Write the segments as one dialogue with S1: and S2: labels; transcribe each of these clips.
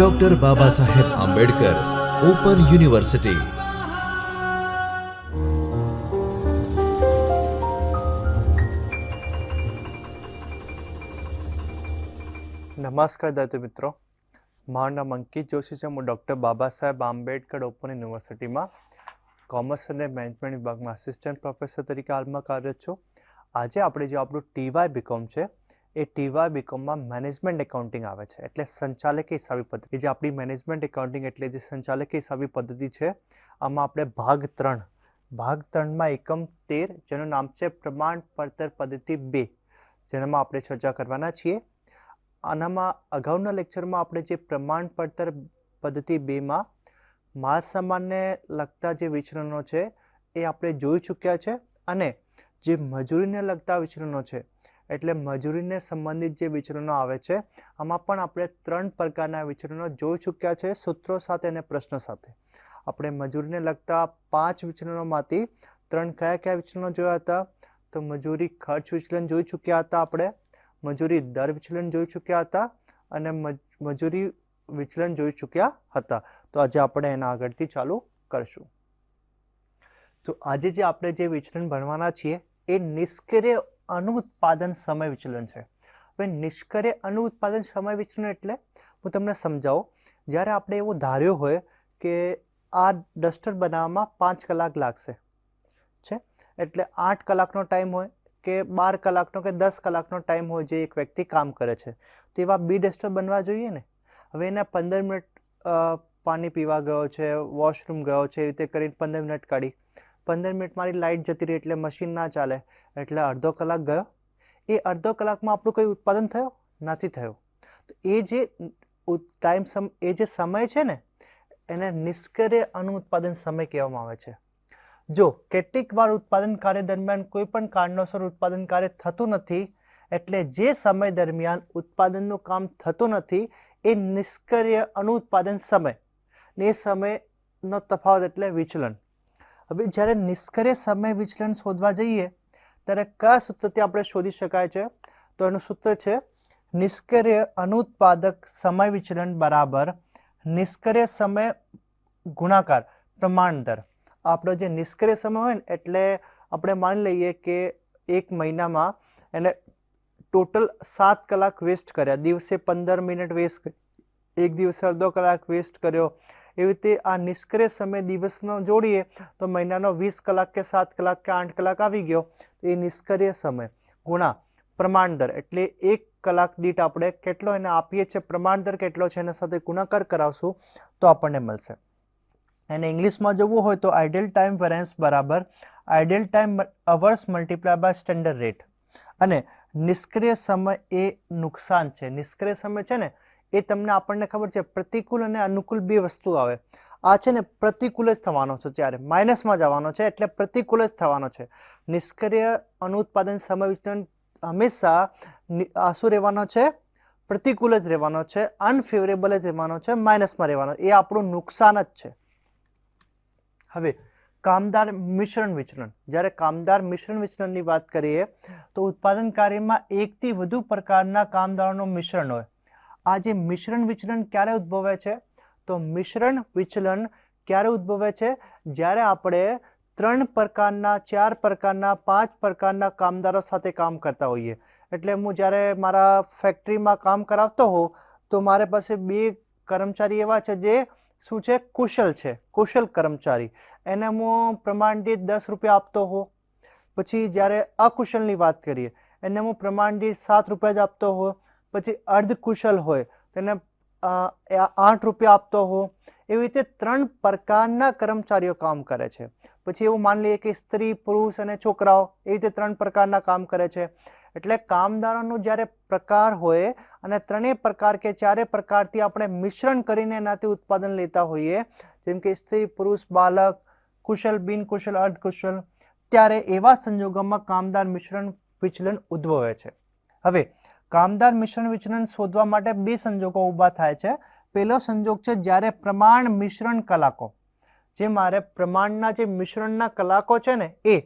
S1: Doctor બાબા Saheb Ambedkar open university
S2: નમસ્કાર દર્શક મિત્રો. મારું નામ અંકિત જોશી છે. હું ડૉક્ટર બાબા સાહેબ આંબેડકર ઓપન યુનિવર્સિટીમાં કોમર્સ અને મેનેજમેન્ટ વિભાગમાં આસિસ્ટન્ટ પ્રોફેસર તરીકે હાલમાં કાર્યરત છું. આજે આપણે જે આપણું ટીવાય બીકોમ છે એ ટીવાય બીકોમમાં મેનેજમેન્ટ એકાઉન્ટિંગ આવે છે. એટલે સંચાલકીય હિસાબી પદ્ધતિ. જે આપણી મેનેજમેન્ટ એકાઉન્ટિંગ એટલે જે સંચાલકીય હિસાબી પદ્ધતિ છે, આમાં આપણે ભાગ ત્રણ. ભાગ ત્રણમાં એકમ તેર, જેનું નામ છે પ્રમાણપત્ર પદ્ધતિ બે, જેનામાં આપણે ચર્ચા કરવાના છીએ. આનામાં અગાઉના લેક્ચરમાં આપણે જે પ્રમાણપત્ર પદ્ધતિ બેમાં માલ સામાનને લગતા જે વિચરણો છે, એ આપણે જોઈ ચૂક્યા છે અને જે મજૂરીને લગતા વિચરણો છે એટલે મજૂરીને સંબંધિત જે વિચરણો આવે છે, આમાં પણ આપણે ત્રણ પ્રકારના વિચરણો જોઈ ચૂક્યા છે, સૂત્રો સાથે અને પ્રશ્નો સાથે. આપણે મજૂરીને લગતા પાંચ વિચરણોમાંથી ત્રણ કયા કયા વિચરણો જોયા હતા? તો મજૂરી ખર્ચ વિચલન જોઈ ચૂક્યા હતા આપણે, મજૂરી દર વિચલન જોઈ ચૂક્યા હતા, અને મજ- મજૂરી વિચલન જોઈ ચૂક્યા હતા. તો આજે આપણે એના આગળથી ચાલુ કરશું. તો આજે જે આપણે જે વિચલન ભણવાના છીએ, એ નિષ્ક્રિય અનુઉત્પાદન સમય વિચલન છે. હવે નિષ્ક્રિય અનુત્પાદન સમય વિચલન એટલે હું તમને સમજાવું, જ્યારે આપણે એવું ધાર્યું હોય કે આ ડસ્ટર બનાવવામાં પાંચ કલાક લાગશે, છે? એટલે આઠ કલાકનો ટાઈમ હોય કે બાર કલાકનો કે દસ કલાકનો ટાઈમ હોય જે એક વ્યક્તિ કામ કરે છે, તો એવા બી ડસ્ટર બનવા જોઈએ ને? હવે એને પંદર મિનિટ પાણી પીવા ગયો છે, વોશરૂમ ગયો છે, એવી રીતે કરીને પંદર મિનિટ કાઢી. પંદર મિનિટ મારી લાઇટ જતી રહી એટલે મશીન ના ચાલે. એટલે અડધો કલાક ગયો. એ અડધો કલાકમાં આપણું કંઈ ઉત્પાદન થયો? નથી થયો. તો એ જે ટાઈમ સમ, એ જે સમય છે ને, એને નિષ્ક્રિય અનુત્પાદન સમય કહેવામાં આવે છે. જો કેટલીક વાર ઉત્પાદન કાર્ય દરમિયાન કોઈ પણ કારણોસર ઉત્પાદન કાર્ય થતું નથી, એટલે જે સમય દરમિયાન ઉત્પાદનનું કામ થતું નથી, એ નિષ્ક્રિય અનુત્પાદન સમય. ને એ સમયનો તફાવત એટલે વિચલન. હવે જ્યારે નિષ્ક્રિય સમય વિચલન શોધવા જઈએ, ત્યારે કયા સૂત્રથી આપણે શોધી શકાય છે? તો એનું સૂત્ર છે, નિષ્ક્રિય અનુત્પાદક સમય વિચલન બરાબર નિષ્ક્રિય સમય ગુણાકાર, પ્રમાણ દર. આપણો જે નિષ્ક્રિય સમય હોય ને, એટલે આપણે માની લઈએ કે એક મહિનામાં એને ટોટલ સાત કલાક વેસ્ટ કર્યા. દિવસે પંદર મિનિટ વેસ્ટ એક દિવસે અડધો કલાક વેસ્ટ કર્યો. એવી રીતે આ નિષ્ક્રિય સમય દિવસનો જોડીએ, તો મહિનાનો વીસ કલાક કે સાત કલાક કે આઠ કલાક આવી ગયો, તો એ નિષ્ક્રિય સમય. ગુણા પ્રમાણ દર, એટલે એક કલાક દીઠ આપણે કેટલો એને આપીએ છીએ, પ્રમાણ દર કેટલો છે એના સાથે ગુણાકાર કરાવશું, તો આપણને મળશે. એને ઇંગ્લિશમાં જવું હોય તો આઈડિયલ ટાઈમ વેરેન્સ બરાબર ideal time hours multiply by standard rate. અને નિષ્ક્રિય સમય એ નુકસાન છે. નિષ્ક્રિય સમય છે ને એ તમને આપણને ખબર છે પ્રતિકૂળ અને અનુકૂળ બે વસ્તુ આવે. આ છે ને પ્રતિકૂળ જ થવાનો છે ત્યારે માઇનસમાં જવાનો છે એટલે પ્રતિકૂળ જ થવાનો છે. નિષ્ક્રિય અનુત્પાદન સમય વિચલન હંમેશા આંસુ રહેવાનો છે, પ્રતિકૂળ જ રહેવાનો છે અનફેવરેબલ જ રહેવાનો છે માઇનસમાં રહેવાનો. એ આપણું નુકસાન જ છે. હવે, કામદાર મિશ્રણ વિચલન. જ્યારે કામદાર મિશ્રણ વિચલનની વાત કરીએ, તો ઉત્પાદન કાર્યમાં એકથી વધુ પ્રકારના કામદારોનું મિશ્રણ હોય. આ જે મિશ્રણ વિચલન ક્યારે ઉદ્ભવે છે? તો મિશ્રણ વિચલન ક્યારે ઉદ્ભવે છે? જ્યારે આપણે ત્રણ પ્રકારના, ચાર પ્રકારના, પાંચ પ્રકારના કામદારો સાથે કામ કરતા હોઈએ. એટલે હું જ્યારે મારા ફેક્ટરીમાં કામ કરાવતો હોઉં, તો મારે પાસે બે કર્મચારી એવા છે જે શું છે? કુશલ છે કુશલ કર્મચારી. એને હું પ્રમાણદીઠ દસ રૂપિયા આપતો હોઉં. પછી જ્યારે અકુશલની વાત કરીએ, એને હું પ્રમાણદીઠ સાત રૂપિયા જ આપતો હોઉં. પછી અર્ધકુશલ હોય તેને આઠ રૂપિયા આપતો હો. એવી રીતે ત્રણ પ્રકારના કર્મચારીઓ કામ કરે છે. પછી એવું માની લઈએ કે સ્ત્રી, પુરુષ અને છોકરાઓ એ રીતે ત્રણ પ્રકારના કામ કરે છે. એટલે કામદારોનું જ્યારે પ્રકાર હોય અને ત્રણેય પ્રકાર કે ચારે પ્રકારથી આપણે મિશ્રણ કરીને એનાથી ઉત્પાદન લેતા હોઈએ, જેમ કે સ્ત્રી, પુરુષ, બાલક કુશલ બિનકુશલ અર્ધકુશલ ત્યારે એવા સંજોગોમાં કામદાર મિશ્રણ વિચલન ઉદ્ભવે છે. હવે કામદાર મિશ્રણ વિચરણ શોધવા માટે બે સંજોગો ઊભા થાય છે. પહેલો સંજોગ છે, જ્યારે પ્રમાણ મિશ્રણ કલાકો. જે મારે પ્રમાણના જે મિશ્રણના કલાકો છે ને, એ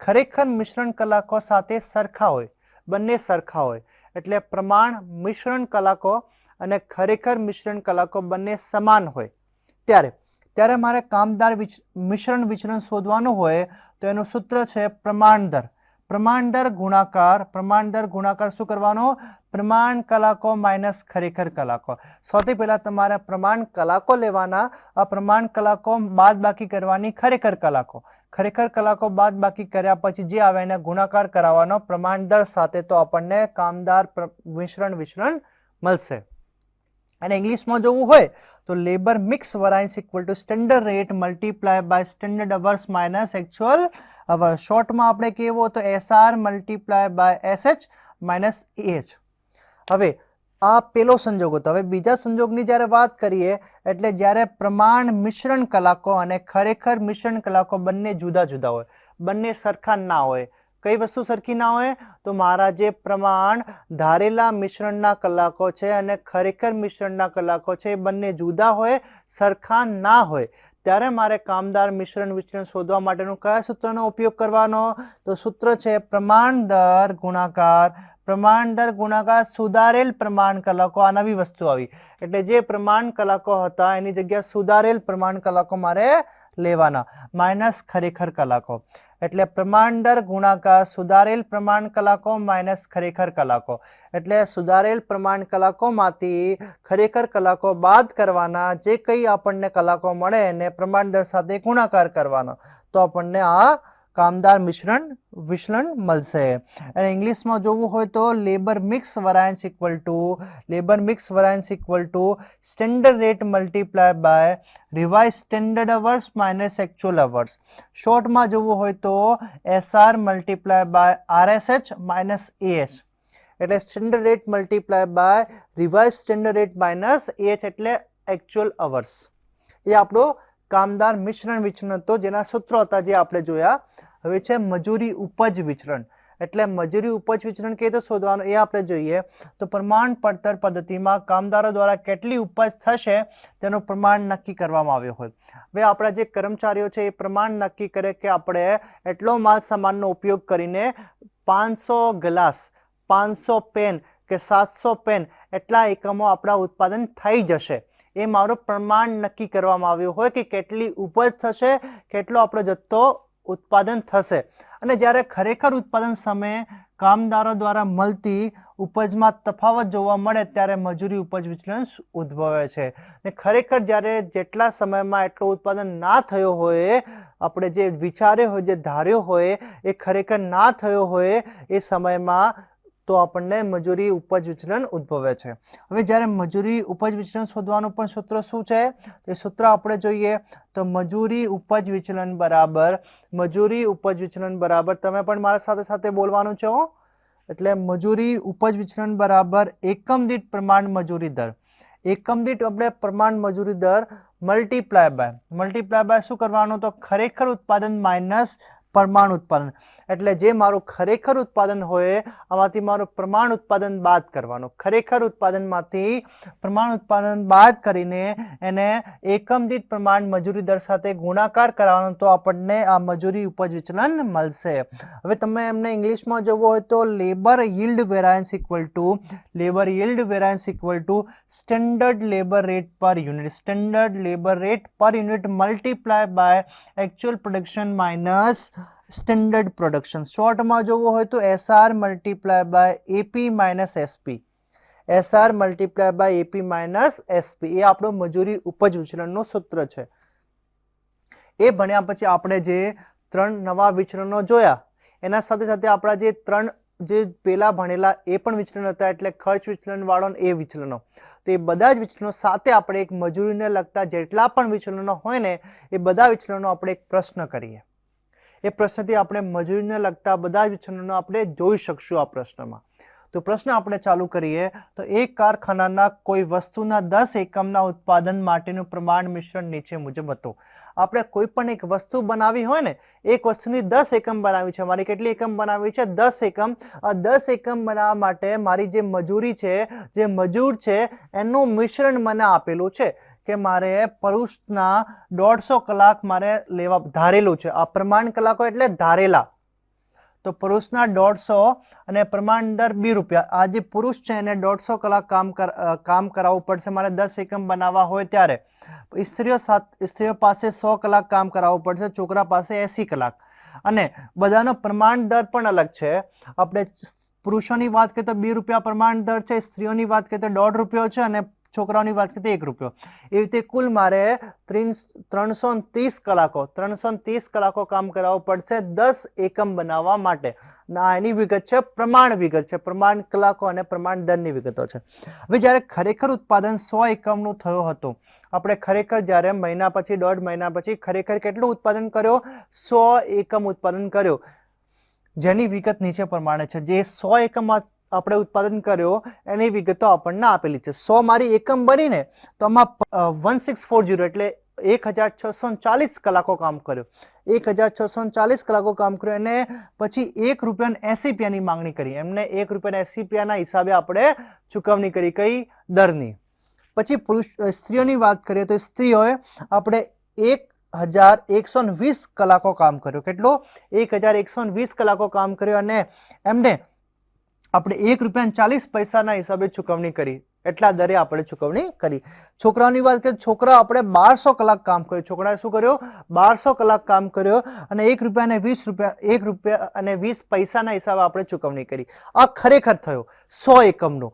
S2: ખરેખર મિશ્રણ કલાકો સાથે સરખા હોય, બંને સરખા હોય. એટલે પ્રમાણ મિશ્રણ કલાકો અને ખરેખર મિશ્રણ કલાકો બંને સમાન હોય. ત્યારે ત્યારે મારે કામદાર મિશ્રણ વિચરણ શોધવાનું હોય, તો એનું સૂત્ર છે પ્રમાણ દર પ્રમાણ દર ગુણાકાર પ્રમાણ દર ગુણાકાર શું કરવાનો? પ્રમાણ કલાકો માઇનસ ખરેખર કલાકો. સૌથી પહેલાં તમારે પ્રમાણ કલાકો લેવાના, આ પ્રમાણ કલાકો બાદ બાકી કરવાની ખરેખર કલાકો. ખરેખર કલાકો બાદ બાકી કર્યા પછી જે આવે એને ગુણાકાર કરાવવાનો પ્રમાણ દર સાથે તો આપણને કામદાર મિશ્રણ વિશ્રણ મળશે. અને ઇંગ્લિશમાં જોવું હોય તો labour mix variance equal to standard rate multiply by standard hours minus actual hour શોર્ટમાં આપણે કહેવું તો SR multiply by SH minus H હવે આ પેલો સંજોગ હતો. હવે બીજા સંજોગની જ્યારે વાત કરીએ, એટલે જ્યારે પ્રમાણ મિશ્રણ કલાકો અને ખરેખર મિશ્રણ કલાકો બંને જુદા જુદા હોય, બંને સરખા ના હોય કઈ વસ્તુ સરખી ના હોય તો મારા જે પ્રમાણ ધારેલા મિશ્રણના કલાકો છે અને ખરેખર મિશ્રણના કલાકો છે એ બંને જુદા હોય, સરખા ના હોય. ત્યારે મારે કામદાર મિશ્રણ વિચરણ શોધવા માટેનું કયા સૂત્રનો ઉપયોગ કરવાનો? તો સૂત્ર છે પ્રમાણ દર ગુણાકાર, પ્રમાણ દર ગુણાકાર સુધારેલ પ્રમાણ કલાકો. આ નવી વસ્તુ આવી. એટલે જે પ્રમાણ કલાકો હતા એની જગ્યાએ સુધારેલ પ્રમાણ કલાકો મારે લેવાના. માઇનસ ખરેખર કલાકો. એટલે પ્રમાણ દર ગુણાકાર સુધારેલ પ્રમાણ કલાકો માઇનસ ખરેખર કલાકો. એટલે સુધારેલ પ્રમાણ કલાકોમાંથી ખરેખર કલાકો બાદ કરવાના જે કંઈ આપણને કલાકો મળે એને પ્રમાણ દર સાથે ગુણાકાર કરવાનો. તો આપણને આ કામદાર મિશ્રણ વિચલન મળશે. અને ઇંગ્લિશમાં જોવું હોય તો labour mix variance equal to labour mix variance equal to standard rate multiply by revise standard hours minus actual hours શોર્ટમાં જોવું હોય તો SR multiply by RSH minus AH એટલે standard rate multiply by revise standard rate minus H એટલે actual hours એ આપણો કામદાર મિશ્રણ વિચરણ હતો જેના સૂત્રો હતા જે આપણે જોયા, હવે છે મજૂરી ઉપજ વિચરણ. એટલે મજૂરી ઉપજ વિચરણ કઈ રીતે શોધવાનું એ આપણે જોઈએ, તો પ્રમાણ પડતર પદ્ધતિમાં કામદારો દ્વારા કેટલી ઉપજ થશે તેનું પ્રમાણ નક્કી કરવામાં આવ્યું હોય. હવે આપણા જે કર્મચારીઓ છે એ પ્રમાણ નક્કી કરે કે આપણે એટલો માલ સામાનનો ઉપયોગ કરીને પાંચસો ગ્લાસ, પાંચસો પેન કે સાતસો પેન એટલા એકમો આપણા ઉત્પાદન થઈ જશે. એ મારું પ્રમાણ નક્કી કરવામાં આવ્યું હોય કે કેટલી ઉપજ થશે, કેટલો આપણો જથ્થો ઉત્પાદન થશે. અને જ્યારે ખરેખર ઉત્પાદન સમયે કામદારો દ્વારા મળતી ઉપજમાં તફાવત જોવા મળે ત્યારે મજૂરી ઉપજ વિચલન ઉદ્ભવે છે. ને ખરેખર જ્યારે જેટલા સમયમાં એટલું ઉત્પાદન ના થયો હોય, આપણે જે વિચાર્યો હોય, જે ધાર્યો હોય, એ ખરેખર ના થયો હોય, એ સમયમાં તો આપણને મજૂરી ઉપજ વિચલન ઉદ્ભવે છે. હવે જ્યારે મજૂરી ઉપજ વિચલન શોધવાનું પણ સૂત્ર શું છે? એ સૂત્ર આપણે જોઈએ તો મજૂરી ઉપજ વિચલન બરાબર, મજૂરી ઉપજ વિચલન બરાબર, તમે પણ મારા સાથે સાથે બોલવાનું છે? એટલે મજૂરી ઉપજ વિચલન બરાબર એકમ દીઠ પ્રમાણ મજૂરી દર. એકમ દીઠ આપણે પ્રમાણ મજૂરી દર મલ્ટીપ્લાય બાય મલ્ટીપ્લાય બાય શું કરવાનું? તો ખરેખર ઉત્પાદન માઇનસ પ્રમાણ ઉત્પાદન. એટલે જે મારું ખરેખર ઉત્પાદન હોય, આમાંથી મારું પ્રમાણ ઉત્પાદન બાદ કરવાનું. ખરેખર ઉત્પાદનમાંથી પ્રમાણ ઉત્પાદન બાદ કરીને એને એકમ દીઠ પ્રમાણ મજૂરી દર સાથે ગુણાકાર કરવાનો તો આપણને આ મજૂરી ઉપજ વિચલન મળશે. હવે તમે એમને ઇંગ્લિશમાં જવું હોય તો labour yield variance equal to labour yield variance equal to standard labour rate per unit standard labour rate per unit multiply by actual production minus standard production શોર્ટમાં જોવું હોય તો SR multiply by AP minus SP SR multiply by AP minus SP એ આપણો મજૂરી ઉપજ વિચલનનો સૂત્ર છે. એ ભણ્યા પછી આપણે જે ત્રણ નવા વિચરણો જોયા, એના સાથે સાથે આપણા જે ત્રણ જે પહેલાં ભણેલા એ પણ વિચલન હતા, એટલે ખર્ચ વિચલન વાળો એ વિચલનો. તો એ બધા જ વિચલનો સાથે આપણે એક મજૂરીને લગતા જેટલા પણ વિચલનો હોય ને, એ બધા વિચલનો આપણે એક પ્રશ્ન કરીએ. એ પ્રશ્નથી આપણે મજૂરીને લગતા બધા જ આપણે જોઈ શકશું આ પ્રશ્નમાં. તો પ્રશ્ન આપણે ચાલુ કરીએ, તો એક કારખાનાના કોઈ વસ્તુના દસ એકમના ઉત્પાદન માટેનું પ્રમાણ મિશ્રણ નીચે મુજબ હતું. આપણે કોઈ પણ એક વસ્તુ બનાવી હોય ને, એક વસ્તુની દસ એકમ બનાવી છે, મારી કેટલી એકમ બનાવી છે? દસ એકમ. દસ એકમ બનાવવા માટે મારી જે મજૂરી છે, જે મજૂર છે, એનું મિશ્રણ મને આપેલું છે. કે મારે પુરુષના દોઢસો કલાક મારે લેવા ધારેલું છે. આ પ્રમાણ કલાકો એટલે ધારેલા. તો પુરુષના દોઢસો અને પ્રમાણ દર બે રૂપિયા. આ જે પુરુષ છે એને દોઢસો કલાક કામ કામ કરાવવું પડશે. મારે દસ એકમ બનાવવા હોય ત્યારે. સ્ત્રીઓ સાત, સ્ત્રીઓ પાસે સો કલાક કામ કરાવવું પડશે. છોકરા પાસે એંસી કલાક. અને બધાનો પ્રમાણ દર પણ અલગ છે. આપણે પુરુષોની વાત કરીએ તો બે રૂપિયા પ્રમાણ દર છે. સ્ત્રીઓની વાત કરીએ તો દોઢ રૂપિયો છે અને છોકરાઓની વાત કરીએ એક રૂપિયો. એવી રીતે કુલ મારે ત્રણસો ત્રીસ કલાકો ત્રણસો ત્રીસ કલાકો કામ કરાવવું પડશે દસ એકમ બનાવવા માટે. ના એની વિગત છે, પ્રમાણ વિગત છે, પ્રમાણ કલાકો અને પ્રમાણ દરની વિગતો છે. હવે જ્યારે ખરેખર ઉત્પાદન સો એકમનું થયું હતું, આપણે ખરેખર જ્યારે મહિના પછી, દોઢ મહિના પછી ખરેખર કેટલું ઉત્પાદન કર્યો? સો એકમ ઉત્પાદન કર્યો. જેની વિગત નીચે પ્રમાણે છે. જે સો એકમ આપણે ઉત્પાદન કર્યો, એની વિગતો આપણને આપેલી છે. સો મારી એકમ બનીને તો આમાં વન સિક્સ ફોર જીરો એટલે એક હજાર છસો ચાલીસ કલાકો કામ કર્યો. એક હજાર છસો ચાલીસ કલાકો કામ કર્યું અને પછી એક રૂપિયાને એંસી રૂપિયાની માંગણી કરી. એમને એક રૂપિયા એંસી રૂપિયાના હિસાબે આપણે ચૂકવણી કરી કઈ દરની. પછી પુરુષ સ્ત્રીઓની વાત કરીએ તો સ્ત્રીઓએ આપણે એક હજાર એકસો વીસ કલાકો કામ કર્યું. કેટલો? એક હજાર એકસો વીસ કલાકો કામ કર્યું અને એમને આપણે એક રૂપિયા ચાલીસ પૈસાના હિસાબે ચૂકવણી કરી. એટલા દરે આપણે ચૂકવણી કરી. છોકરાઓની વાત કરીએ છોકરા આપણે બારસો કલાક કામ કર્યું. છોકરાએ શું કર્યો? બારસો કલાક કામ કર્યો અને એક રૂપિયા અને વીસ રૂપિયા, એક રૂપિયા અને વીસ પૈસાના હિસાબે આપણે ચૂકવણી કરી. આ ખરેખર થયો સો એકમનો.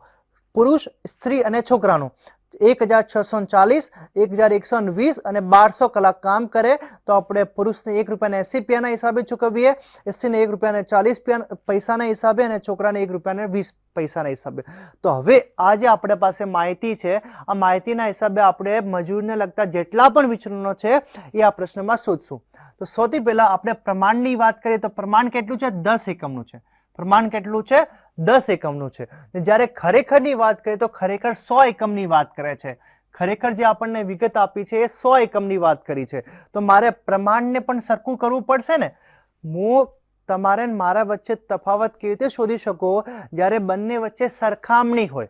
S2: પુરુષ, સ્ત્રી અને છોકરાનું. એક હજાર છસો ચાલીસ, એક હજાર એકસો વીસ અને બારસો કલાક કામ કરે તો આપણે પુરુષને એક રૂપિયાને એંસી રૂપિયાના હિસાબે ચૂકવીએ એસીને એક રૂપિયાને ચાલીસ પૈસાના હિસાબે અને છોકરાને એક રૂપિયાને વીસ પૈસાના હિસાબે. તો હવે આ જે આપણે પાસે માહિતી છે. આ માહિતીના હિસાબે આપણે મજૂરને લગતા જેટલા પણ વિચલનો છે એ આ પ્રશ્નમાં શોધશું. તો સૌથી પહેલાં આપણે પ્રમાણની વાત કરીએ તો પ્રમાણ કેટલું છે? દસ એકમનું છે. પ્રમાણ કેટલું છે? દસ એકમનું છે. ને જ્યારે ખરેખરની વાત કરીએ તો ખરેખર સો એકમની વાત કરે છે. ખરેખર જે આપણને વિગત આપી છે એ સો એકમની વાત કરી છે. તો મારે પ્રમાણને પણ સરખું કરવું પડશે ને? હું તમારે મારા વચ્ચે તફાવત કેવી રીતે શોધી શકો જ્યારે બંને વચ્ચે સરખામણી હોય?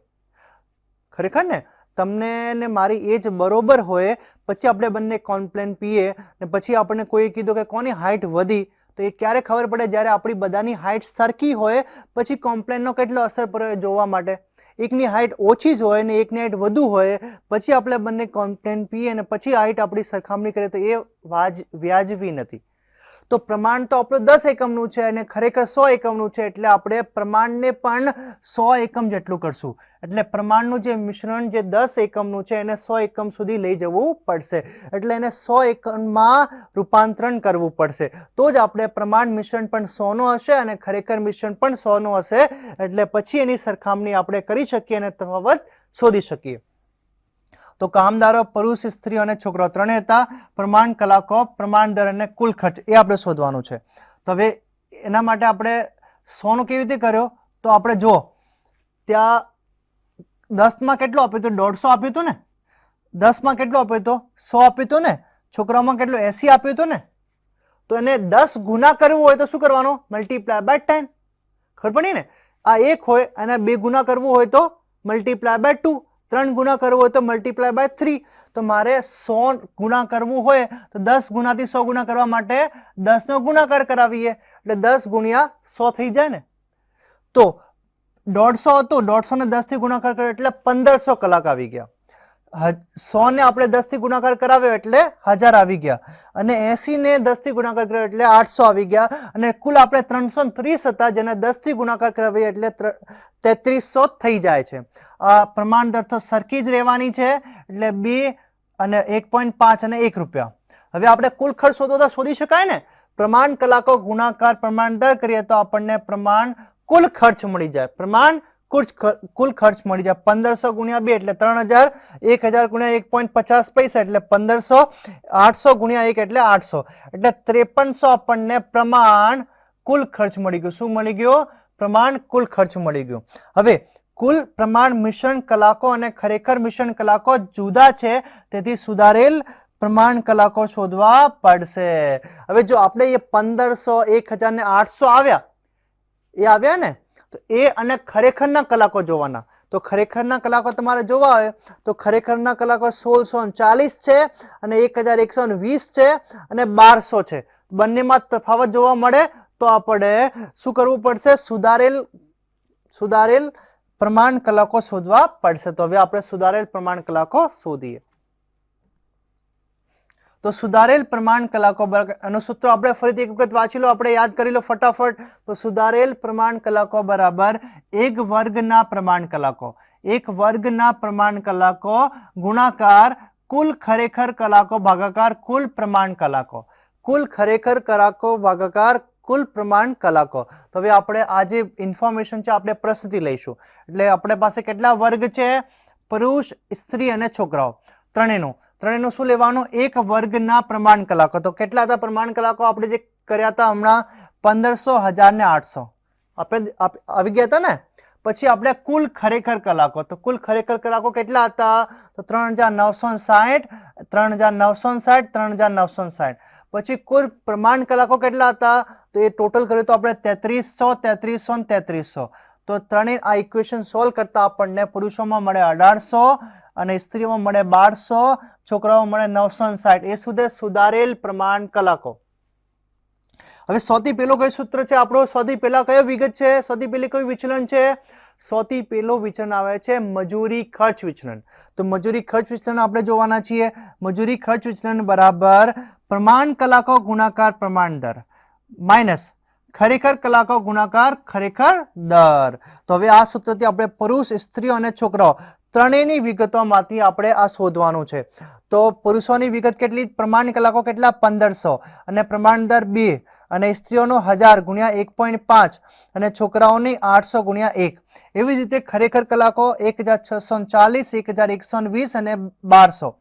S2: ખરેખર ને? તમને ને મારી એજ બરોબર હોય, પછી આપણે બંને કોમ્પ્લેન પીએ, ને પછી આપણને કોઈ કીધું કે કોની હાઇટ વધી તો એ ક્યારે ખબર પડે જ્યારે આપણી બધાની હાઇટ સરખી હોય, પછી કોમ્પ્લેનનો કેટલો અસર પડે જોવા માટે? એકની હાઇટ ઓછી જ હોય ને એકની હાઇટ વધુ હોય, પછી આપણે બંને કોમ્પ્લેન પીએ અને પછી હાઇટ આપણી સરખામણી કરીએ તો એ વાજ વ્યાજબી નથી. તો પ્રમાણ તો આપણું દસ એકમનું છે અને ખરેખર સો એકમનું છે એટલે આપણે પ્રમાણને પણ સો એકમ જેટલું કરશું. એટલે પ્રમાણનું જે મિશ્રણ જે દસ એકમનું છે એને સો એકમ સુધી લઈ જવું પડશે. એટલે એને સો એકમમાં રૂપાંતરણ કરવું પડશે. તો જ આપણે પ્રમાણ મિશ્રણ પણ સોનું હશે અને ખરેખર મિશ્રણ પણ સોનું હશે. એટલે પછી એની સરખામણી આપણે કરી શકીએ અને તફાવત શોધી શકીએ. તો કામદારો, પુરુષ, સ્ત્રી અને છોકરો ત્રણેય હતા. પ્રમાણ, કલાકો, પ્રમાણ દર અને કુલ ખર્ચ એ આપણે શોધવાનું છે. તો હવે એના માટે આપણે સોનું કેવી રીતે કર્યો? તો આપણે જુઓ, ત્યાં દસમાં કેટલું આપ્યું હતું દોઢસો આપ્યું હતું ને? દસમાં કેટલું આપ્યું હતું સો આપ્યું હતું ને? છોકરાઓમાં કેટલું? એસી આપ્યું હતું ને? તો એને દસ ગુના કરવું હોય તો શું કરવાનું? મલ્ટીપ્લાય બાય ટેન ખબર પડી ને? આ એક હોય અને બે ગુના કરવું હોય તો મલ્ટીપ્લાય બાય ટુ ત્રણ ગુણા કરવું હોય તો મલ્ટીપ્લાય બાય થ્રી તો મારે સો ગુણા કરવું હોય તો દસ ગુણાથી સો ગુણા કરવા માટે દસનો ગુણાકાર કરાવીએ. એટલે દસ ગુણ્યા સો થઈ જાય ને. તો દોઢસો હતું. દોઢસોને દસથી ગુણાકાર કર્યો એટલે પંદરસો કલાક આવી ગયા. સો ને આપણે દસથી ગુણાકાર કરાવ્યો એટલે હજાર આવી ગયા. અને એસી ને દસથી ગુણાકાર કર્યો એટલે આઠસો આવી ગયા. અને કુલ આપણે ત્રણસો ત્રીસ હતા, જેને દસથી ગુણાકાર કરાવીએ એટલે ત્ર- તેત્રીસો થઈ જાય છે. આ પ્રમાણ દર તો સરખી જ રહેવાની છે, એટલે બે અને એક પોઈન્ટ પાંચ અને એક રૂપિયા. હવે આપણે કુલ ખર્ચ શોધો તો શોધી શકાય ને? પ્રમાણ કલાકો ગુણાકાર પ્રમાણ દર કરીએ તો આપણને પ્રમાણ કુલ ખર્ચ મળી જાય. પ્રમાણ કુલ ખર્ચ મળી જાય પંદરસો ગુણ્યા બે એટલે ત્રણ હજાર, એક હજાર ગુણ્યા એક પોઈન્ટ પચાસ પૈસા એટલે પંદરસો, આઠસો ગુણ્યા એક એટલે આઠસો. એટલે ત્રેપનસો આપણને પ્રમાણ કુલ ખર્ચ મળી ગયું. શું મળી ગયું? પ્રમાણ કુલ ખર્ચ મળી ગયું. હવે કુલ પ્રમાણ મિશ્રણ કલાકો અને ખરેખર મિશ્રણ કલાકો જુદા છે, તેથી સુધારેલ પ્રમાણ કલાકો શોધવા પડશે. હવે જો આપણે એ પંદરસો, એક હજાર ને આઠસો આવ્યા, એ આવ્યા ને? તો એ અને ખરેખરના કલાકો જોવાના. તો ખરેખરના કલાકો તમારે જોવા હોય, તો ખરેખરના કલાકો સોળસો ચાલીસ છે અને એક હજાર એકસો વીસ છે અને બારસો છે. બંનેમાં તફાવત જોવા મળે તો આપણે શું કરવું પડશે? સુધારેલ સુધારેલ પ્રમાણ કલાકો શોધવા પડશે. તો હવે આપણે સુધારેલ પ્રમાણ કલાકો શોધીએ. તો સુધારેલ પ્રમાણ કલાકો બરાબર એનો સૂત્ર આપણે ફરીથી એક વખત વાંચી લો, આપણે યાદ કરી લો ફટાફટ. તો સુધારેલ પ્રમાણ કલાકો બરાબર એક વર્ગના પ્રમાણ કલાકો. એક વર્ગના પ્રમાણ કલાકો ગુણાકાર કુલ ખરેખર કલાકો ભાગાકાર કુલ પ્રમાણ કલાકો. કુલ ખરેખર કલાકો ભાગાકાર કુલ પ્રમાણ કલાકો. તો હવે આપણે આ જે ઇન્ફોર્મેશન છે, આપણે પ્રસ્તુતિ લઈશું. એટલે આપણે પાસે કેટલા વર્ગ છે? પુરુષ, સ્ત્રી અને છોકરાઓ. ત્રણેયનું. ત્રણેયનું શું લેવાનું? એક વર્ગના પ્રમાણ કલાકો. તો કેટલા હતા પ્રમાણ કલાકો? આપણે જે કર્યા હતા હમણાં પંદરસો હજાર ને આઠસો. આપણે આવી ગયા હતા ને? પછી આપણે કુલ ખરેખર કલાકો. તો કુલ ખરેખર કલાકો કેટલા હતા? તો ત્રણ હજાર નવસો સાઠ ત્રણ હજાર નવસો સાઠ ત્રણ હજાર નવસો સાઠ. પછી કુલ પ્રમાણ કલાકો કેટલા હતા? તો એ ટોટલ કર્યું તો આપણે તેત્રીસો તેત્રીસો ને તેત્રીસો. તો ત્રણેય આ ઇક્વેશન સોલ્વ કરતા આપણને પુરુષોમાં મળે અઢારસો અને સ્ત્રીઓમાં મળે બારસો, છોકરાઓમાં મળે નવસો સાઠ. એ સુધી સુધારેલ પ્રમાણ કલાકો. હવે સૌથી પહેલો કયો સૂત્ર છે? આપણો સૌથી પહેલા કયો વિગત છે? સૌથી પહેલી કયું વિચલન છે? સૌથી પહેલો વિચલન આવે છે મજૂરી ખર્ચ વિચલન. તો મજૂરી ખર્ચ વિચલન આપણે જોવાના છીએ. મજૂરી ખર્ચ વિચલન બરાબર પ્રમાણ કલાકો ગુણાકાર પ્રમાણ દર. માઇનસ ખરેખર કલાકો ગુણાકાર ખરેખર દર. તો હવે આ સૂત્રથી આપણે પુરુષ, સ્ત્રીઓ અને છોકરાઓ ત્રણેયની વિગતોમાંથી આપણે આ શોધવાનું છે. તો પુરુષોની વિગત કેટલી? પ્રમાણ કલાકો કેટલા? પંદરસો. અને પ્રમાણ દર બે. અને સ્ત્રીઓનો હજાર ગુણ્યા એક પોઈન્ટ પાંચ. અને છોકરાઓની આઠસો ગુણ્યા એક. એવી રીતે ખરેખર કલાકો એક હજાર છસો ચાલીસ, એક હજાર એકસો વીસ અને બારસો.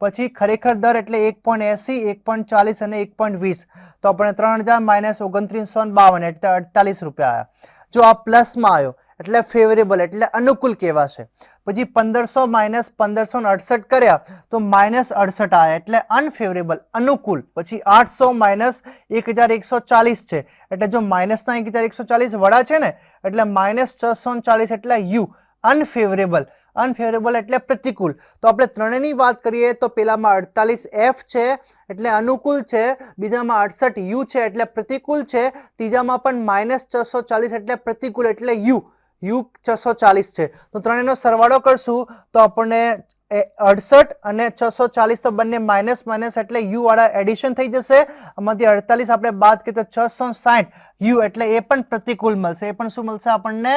S2: પછી ખરેખર દર એટલે એક પોઈન્ટ એસી, એક પોઈન્ટ ચાલીસ અને એક પોઈન્ટ વીસ. તો આપણે ત્રણ હજાર માઇનસ ઓગણત્રીસો બાવન એટલે અડતાલીસ રૂપિયા આવ્યા. જો આ પ્લસમાં આવ્યો એટલે ફેવરેબલ એટલે અનુકૂળ કહેવાશે. પછી પંદરસો માઇનસ પંદરસો અડસઠ કર્યા, તો માઇનસ અડસઠ આવ્યા એટલે અનફેવરેબલ અનુકૂળ. પછી આઠસો માઇનસ એક હજાર એકસો ચાલીસ છે. એટલે જો માઇનસના એક હજાર એકસો ચાલીસ વડા છે ને, એટલે માઇનસ છસો ચાલીસ એટલે યુ અનફેવરેબલ અનફેવરેબલ એટલે પ્રતિકૂળ. તો આપણે ત્રણેયની વાત કરીએ, તો પેલામાં અડતાલીસ એફ છે, એટલે અનુકૂળ છે. બીજામાં અડસઠ યુ છે, એટલે પ્રતિકૂળ છે. ત્રીજામાં પણ માઇનસ છસો ચાલીસ એટલે પ્રતિકૂળ, એટલે યુ યુ છસો ચાલીસ છે. તો ત્રણેયનો સરવાળો કરશું તો આપણને એ અડસઠ અને છસો ચાલીસ તો બંને માઇનસ માઇનસ એટલે યુ વાળા એડિશન થઈ જશે. આમાંથી અડતાલીસ આપણે બાદ કરીએ તો છસો સાઠ. યુ એટલે એ પણ પ્રતિકૂળ મળશે. એ પણ શું મળશે? આપણને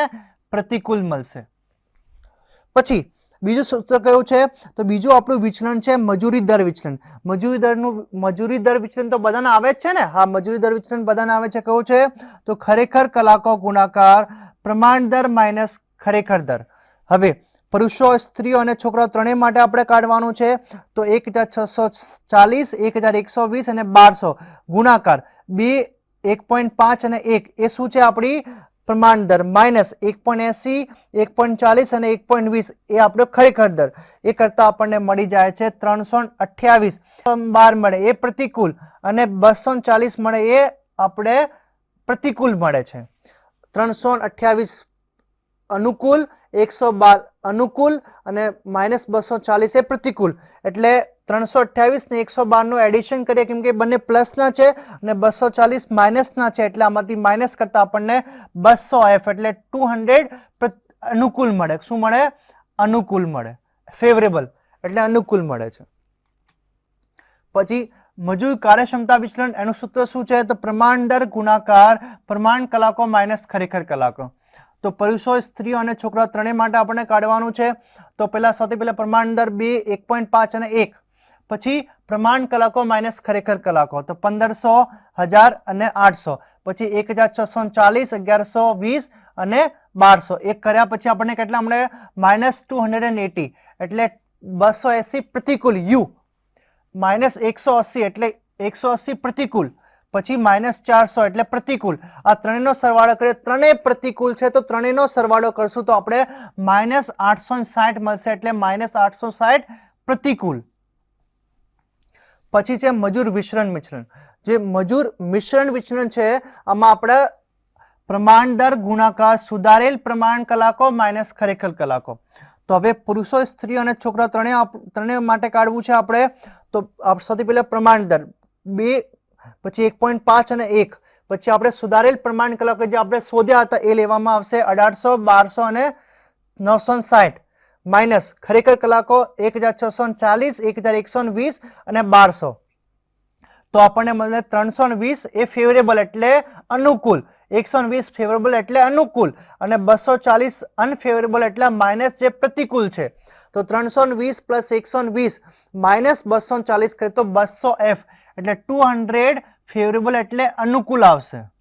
S2: પ્રતિકૂળ મળશે. પછી બીજું સૂત્ર કયું છે? તો બીજું આપણું વિચલન છે મજૂરી દર વિચલન. મજૂરી દરનું મજૂરી દર વિચલન તો બધાને આવે જ છે ને? હા, મજૂરી દર વિચલન બધાને આવે છે. કયું છે? તો ખરેખર કલાકો ગુણાકાર પ્રમાણ દર માઇનસ ખરેખર દર. હવે, પુરુષો, સ્ત્રીઓ અને છોકરાઓ ત્રણેય માટે આપણે કાઢવાનું છે. તો એક હજાર છસો ચાલીસ, એક હજાર એકસો વીસ અને બારસો. ગુણાકાર બે, એક પોઈન્ટ પાંચ અને એક. એ શું છે આપણી પ્રમાણ દર માઇનસ એક પોઈન્ટ એસી, એક પોઈન્ટ ચાલીસ અને એક પોઈન્ટ વીસ એ આપણો ખરેખર દર. એ કરતાં આપણને મળી જાય છે ત્રણસો અઠ્યાવીસ. બાર મળે એ પ્રતિકૂળ અને બસો ચાલીસ મળે એ આપણે પ્રતિકૂળ મળે છે. ત્રણસો અઠ્યાવીસ અનુકૂળ એકસો બાર અનુકૂળ અને માઇનસ બસો ચાલીસ એ પ્રતિકૂળ એટલે ત્રણસો અઠ્યાવીસ ને એકસો બારનું એડિશન કરીએ, કેમ કે બંને પ્લસના છે અને બસો ચાલીસ માઇનસના છે, એટલે આમાંથી માઇનસ કરતાં આપણને બસો એફ એટલે ટુ હંડ્રેડ અનુકૂળ મળે. શું મળે? અનુકૂળ મળે. ફેવરેબલ એટલે અનુકૂળ મળે છે. પછી મજૂર કાર્યક્ષમતા વિચલન, એનું સૂત્ર શું છે? તો પ્રમાણ દર ગુણાકાર, પ્રમાણ કલાકો માઇનસ ખરેખર કલાકો. તો પુરુષો સ્ત્રીઓ અને છોકરાઓ ત્રણેય માટે આપણે કાઢવાનું છે. તો પહેલાં સૌથી પહેલાં પ્રમાણ દર બે, એક પોઈન્ટ પાંચ અને એક. પછી પ્રમાણ કલાકો માઇનસ ખરેખર કલાકો. તો પંદરસો, હજાર અને આઠસો. પછી એક હજાર છસો ચાલીસ, અગિયારસો વીસ અને બારસો. એક કર્યા પછી આપણને કેટલા મળે? Minus two hundred and eighty એટલે બસો એસી પ્રતિકૂળ યુ. માઇનસ એકસો અસી એટલે એકસો અસી પ્રતિકૂળ પછી માઇનસ ચારસો એટલે પ્રતિકૂળ. આ ત્રણેયનો સરવાળો કરીએ, ત્રણેય પ્રતિકૂળ છે, તો ત્રણેયનો સરવાળો કરશું તો આપણે માઇનસ આઠસો સાઠ મળશે એટલે માઇનસ આઠસો સાઠ પ્રતિકૂળ. પછી છે મજૂર વિચરણ મિશ્રણ. જે મજૂર મિશ્રણ વિચરણ છે, આમાં આપણે પ્રમાણ દર ગુણાકાર સુધારેલ પ્રમાણ કલાકો માઇનસ ખરેખર કલાકો. તો હવે પુરુષો, સ્ત્રીઓ અને છોકરા ત્રણેય ત્રણેય માટે કાઢવું છે આપણે. તો સૌથી પહેલાં પ્રમાણ દર. બે પછી એક પોઈન્ટ પાંચ અને એક. પછી આપણે સુધારેલ પ્રમાણ કલાકો જે આપણે શોધ્યા હતા એ લેવામાં આવશે અઢારસો, બારસો અને નવસો સાઠ. માઇનસ ખરેખર કલાકો એક હજાર છસો ચાલીસ, એક હજાર એકસો વીસ અને બારસો. તો આપણને મળે ત્રણસો વીસ એ ફેવરેબલ એટલે અનુકૂળ. એકસો વીસ ફેવરેબલ એટલે અનુકૂળ અને બસો ચાલીસ અનફેવરેબલ એટલે માઇનસ જે પ્રતિકૂળ છે. તો ત્રણસો વીસ પ્લસ એકસો વીસ માઇનસ બસો ચાલીસ કરીએ તો બસો એફ. એટલે ટુ હંડ્રેડ ફેવરેબલ એટલે અનુકૂળ આવશે.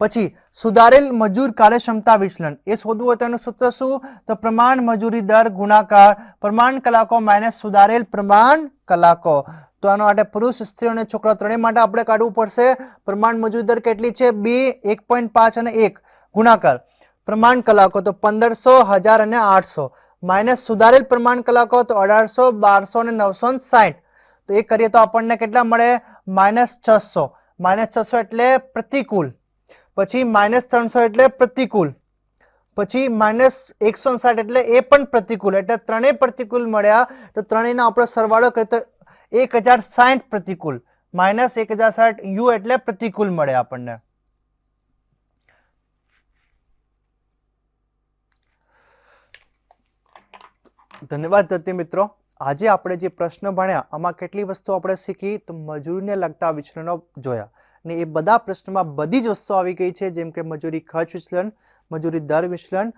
S2: પછી, સુધારેલ મજૂર કાર્યક્ષમતા વિચલન. એ શોધવું હોય તેનું સૂત્ર શું? તો પ્રમાણ મજૂરી દર ગુણાકાર, પ્રમાણ કલાકો માઇનસ સુધારેલ પ્રમાણ કલાકો. તો આના માટે પુરુષ, સ્ત્રી અને છોકરા ત્રણેય માટે આપણે કાઢવું પડશે. પ્રમાણ મજૂરી દર કેટલી છે? બે, એક પોઈન્ટ પાંચ અને એક. ગુણાકાર. પ્રમાણ કલાકો તો પંદરસો, હજાર અને આઠસો. માઇનસ સુધારેલ પ્રમાણ કલાકો તો અઢારસો, બારસો અને નવસો સાઠ. તો એ કરીએ તો આપણને કેટલા મળે? માઇનસ છસો. માઇનસ છસો એટલે પ્રતિકૂળ પછી માઇનસ ત્રણસો એટલે પ્રતિકૂળ પછી માઇનસ એકસો સાઠ એટલે એ પણ પ્રતિકૂળ એટલે ત્રણેય પ્રતિકૂળ મળ્યા. તો ત્રણેયનો આપણો સરવાળો કરીએ તો એક હજાર સાઠ પ્રતિકૂળ માઇનસ એક હજાર સાઠ યુ એટલે પ્રતિકૂળ મળે આપણને. ધન્યવાદ જતી મિત્રો. આજે આપણે જે પ્રશ્ન ભણ્યા, આમાં કેટલી વસ્તુ આપણે શીખી? તો મજૂરીને લગતા વિચલનો જોયા. ને એ બધા પ્રશ્નમાં બધી જ વસ્તુ આવી ગઈ છે, જેમ કે મજૂરી ખર્ચ વિચલન, મજૂરી દર વિચલન,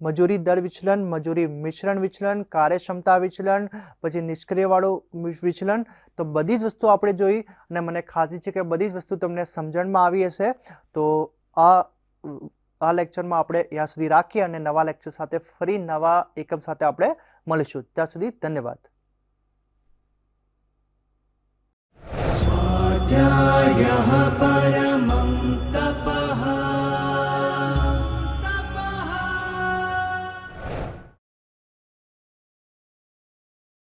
S2: મજૂરી દર વિચલન, મજૂરી મિશ્રણ વિચલન, કાર્યક્ષમતા વિચલન, પછી નિષ્ક્રિયવાળું વિચલન. તો બધી જ વસ્તુ આપણે જોઈ અને મને ખાતરી છે કે બધી જ વસ્તુ તમને સમજણમાં આવી હશે. તો આ આ લેક્ચરમાં આપણે ત્યાં સુધી રાખીએ અને નવા લેક્ચર સાથે ફરી નવા એકમ સાથે આપણે મળીશું. ત્યાં સુધી ધન્યવાદ.
S1: સ્વાધ્યાય પર